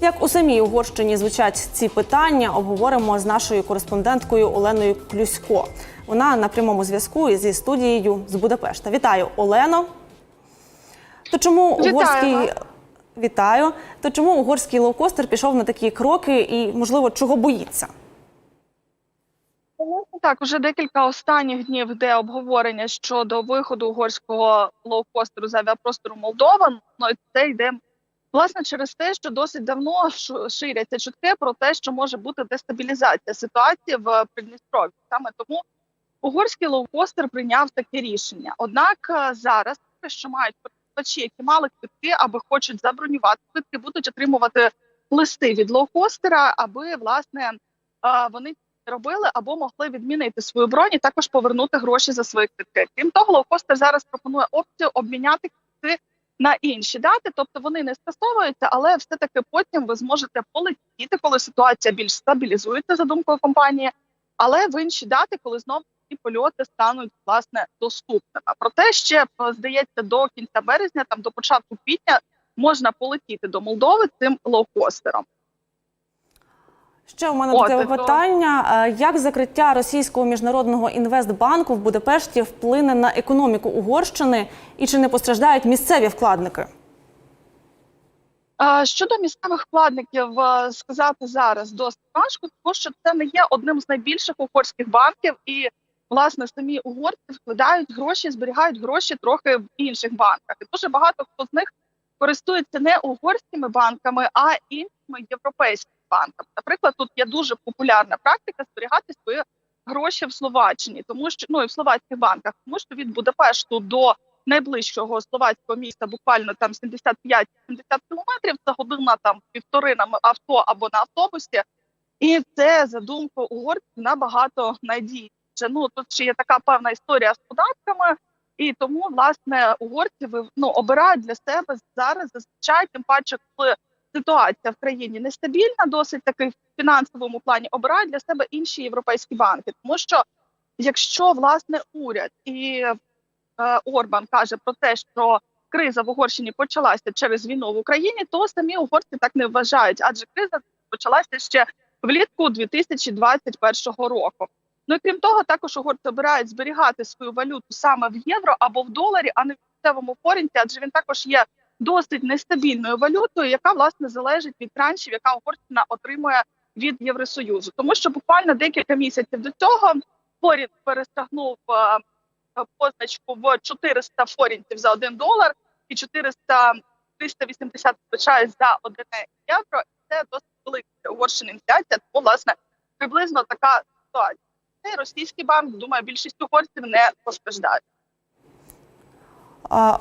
Як у самій Угорщині звучать ці питання, обговоримо з нашою кореспонденткою Оленою Клюсько. Вона на прямому зв'язку зі студією з Будапешта. Вітаю, Олено. То чому Вітаю угорський вітаю? То чому угорський лоукостер пішов на такі кроки і, можливо, чого боїться? Так, уже декілька останніх днів йде обговорення щодо виходу угорського лоукостеру з авіапростору Молдова. Ну і це йде власне через те, що досить давно ширяться чутки про те, що може бути дестабілізація ситуації в Придністров'ї. Саме тому угорський лоукостер прийняв таке рішення. Однак е, зараз, те, що мають користувачі, які мали квитки або хочуть забронювати квитки, будуть отримувати листи від лоукостера, аби власне е, вони робили або могли відмінити свою бронь і також повернути гроші за свої квитки. Крім того, лоукостер зараз пропонує опцію обміняти квитки на інші дати, тобто вони не скасовуються, але все таки потім ви зможете полетіти, коли ситуація більш стабілізується за думкою компанії, але в інші дати, коли знову ці польоти стануть власне доступними. Проте ще е, здається до кінця березня, там до початку квітня, можна полетіти до Молдови цим лоукостером. Ще у мене О, до тебе то. питання: Е, як закриття російського міжнародного інвестбанку в Будапешті вплине на економіку Угорщини і чи не постраждають місцеві вкладники? Щодо місцевих вкладників, е, сказати зараз досить важко, тому що це не є одним з найбільших угорських банків, і власне самі угорці вкладають гроші, зберігають гроші трохи в інших банках. І дуже багато хто з них користується не угорськими банками, а іншими європейськими банками. Наприклад, тут є дуже популярна практика зберігати свої гроші в Словаччині, тому що ну і в словацьких банках, тому що від Будапешту до найближчого словацького міста буквально там 75-70 кілометрів. Це година там півтори на авто або на автобусі, і це за думкою угорців набагато надійніше. Ну тут ще є така певна історія з податками, і тому власне угорці ну, обирають для себе зараз зазвичай, тим паче, коли ситуація в країні нестабільна, досить таки в фінансовому плані обирають для себе інші європейські банки, тому що якщо власне уряд і е, Орбан каже про те, що криза в Угорщині почалася через війну в Україні, то самі угорці так не вважають, адже криза почалася ще влітку 2021 року. Ну і крім того, також угорці обирають зберігати свою валюту саме в євро або в доларі, а не в місцевому форінті, адже він також є досить нестабільною валютою, яка власне залежить від траншів, яка Угорщина отримує від Євросоюзу. Тому що буквально декілька місяців до цього форінт перестагнув е, позначку в 400 форінтів за 1 долар і 400 380 звичай за 1 євро. Це досить велика для Угорщини інфляція. Тому власне приблизно така ситуація. Російський банк, думаю, більшість угорців не постраждають.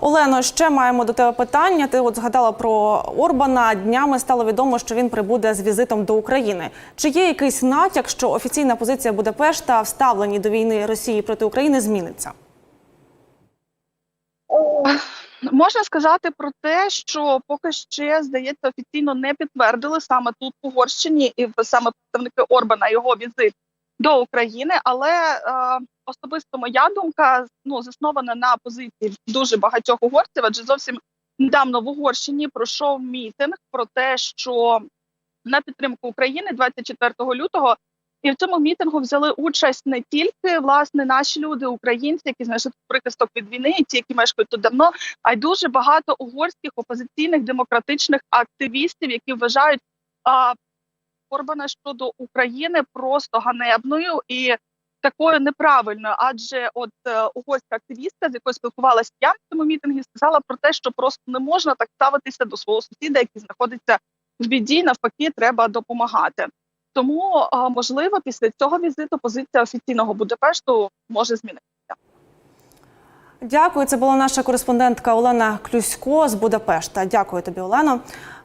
Олено, ще маємо до тебе питання. Ти от згадала про Орбана. Днями стало відомо, що він прибуде з візитом до України. Чи є якийсь натяк, що офіційна позиція Будапешта в ставленні до війни Росії проти України зміниться? Можна сказати про те, що поки ще здається офіційно не підтвердили саме тут в Угорщині і саме представники Орбана його візит до України. Але е, особисто моя думка ну заснована на позиції дуже багатьох угорців, адже зовсім недавно в Угорщині пройшов мітинг про те, що на підтримку України 24 лютого. І в цьому мітингу взяли участь не тільки власне наші люди, українці, які знайшли прихисток від війни, і ті, які мешкають тут давно, а й дуже багато угорських опозиційних демократичних активістів, які вважають Орбана щодо України просто ганебною і такою неправильною. Адже от е, угорська активістка, з якою спілкувалася я на цьому мітингі, сказала про те, що просто не можна так ставитися до свого сусіда, який знаходиться в біді. Навпаки, треба допомагати. Тому можливо, після цього візиту позиція офіційного Будапешту може змінитися. Дякую. Це була наша кореспондентка Олена Клюсько з Будапешта. Дякую тобі, Олено.